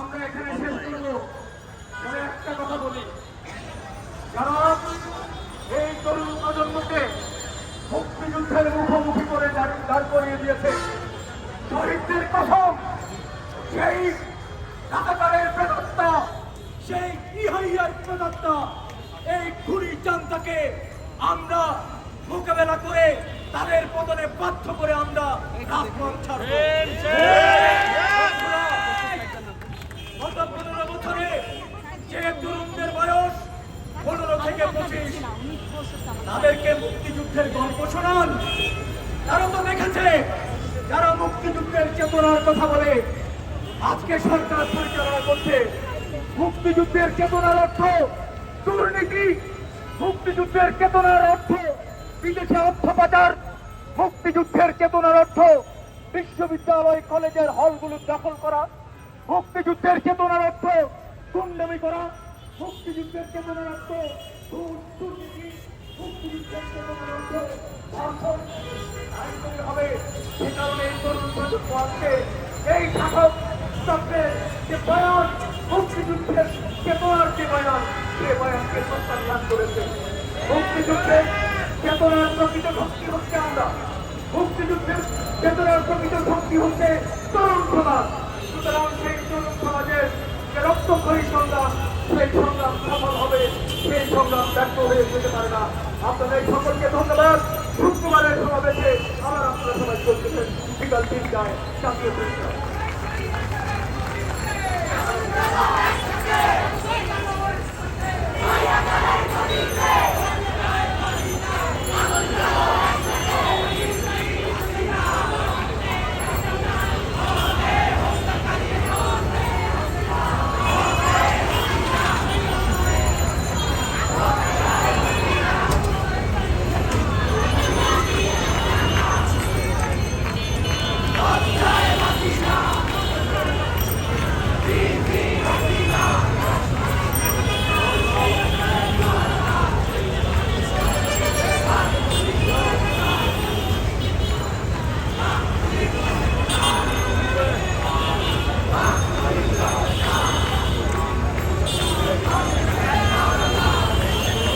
আমরা এখানে শেষ করব। একটা কথা বলি। কারণ এই তরুণ প্রজন্মকে মুক্তিযুদ্ধের মুখোমুখি করে দাঁড় করিয়ে দিয়েছে। শহীদদের কথম সেই রাজাকারের প্রেতাত্মা সেই ইহাইয়ার প্রেতাত্মা এই খুরি চান্তাকে আমরা মোকাবেলা করে তাদের পতনে বাধ্য করে আমরা রাজপথ ছাড়ব। তাদেরকে মুক্তিযুদ্ধের গল্প শোনান। তারা তো দেখেছে, যারা মুক্তিযুদ্ধের চেতনার কথা বলে, আজকে সরকার পরিচালনা করছে। মুক্তিযুদ্ধের চেতনার অর্থ দুর্নীতি, মুক্তিযুদ্ধের চেতনার অর্থ বিদেশে অর্থ পাচার, মুক্তিযুদ্ধের চেতনার অর্থ বিশ্ববিদ্যালয়, কলেজের হলগুলো দখল করা, মুক্তিযুদ্ধের চেতনার অর্থ গুন্ডামি করা, মুক্তিযুদ্ধের চেতনার অর্থ দুর্নীতি এই শাসক চক্রের যে বয়ান মুক্তিযুদ্ধের চেতনার যে বয়ান সে বয়ানকে প্রত্যাখ্যান করেছে হচ্ছে আমরা সুতরাং সেই তরুণ সমাজের যে রক্তক্ষয়ী সংগ্রাম সেই সংগ্রাম ব্যর্থ হয়ে যেতে পারে না। আপনাদের সকলকে ধন্যবাদ। শুক্রবারের সমাবেশে আবার আপনারা সবাই চলতেছেন বিকাল তিনটায় জাতীয় পরিষদ